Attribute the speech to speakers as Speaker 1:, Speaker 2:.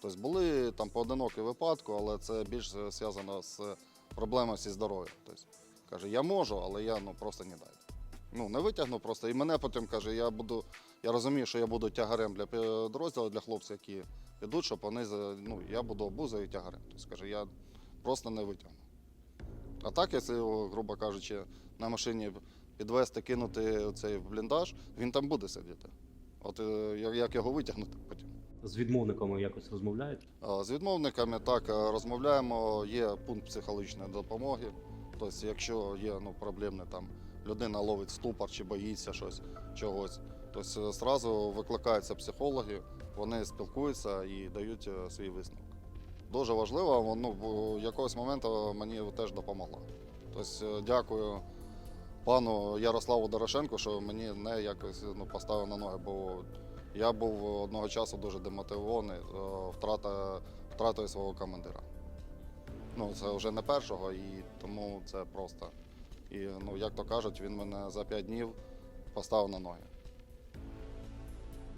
Speaker 1: Тобто були там поодинокі випадки, але це більш зв'язано з проблемою зі здоров'ям. Тобто, каже, я можу, але я ну, просто не даю. Ну, не витягну просто. І мене потім каже, я буду, я розумію, що я буду тягарем для підрозділу, для хлопців, які підуть, щоб вони ну, я буду обузою і тягарем. Тобто, каже, я просто не витягну. А так, якщо грубо кажучи, на машині підвести, кинути цей бліндаж, він там буде сидіти. От е, як його витягнути потім.
Speaker 2: З відмовниками якось розмовляєте?
Speaker 1: З відмовниками так е, розмовляємо. Є пункт психологічної допомоги. Тобто, якщо є ну, проблемне там людина ловить ступор чи боїться щось чогось, то одразу викликаються психологи, вони спілкуються і дають е, свій висновок. Дуже важливо, ну, бо якогось моменту мені теж допомогло. Тобто, е, дякую пану Ярославу Дорошенку, що мені не якось ну, поставив на ноги, бо я був одного часу дуже демотивований е, втрата, втратою свого командира. Ну, це вже не першого, і тому це просто. І ну, як то кажуть, він мене за п'ять днів поставив на ноги.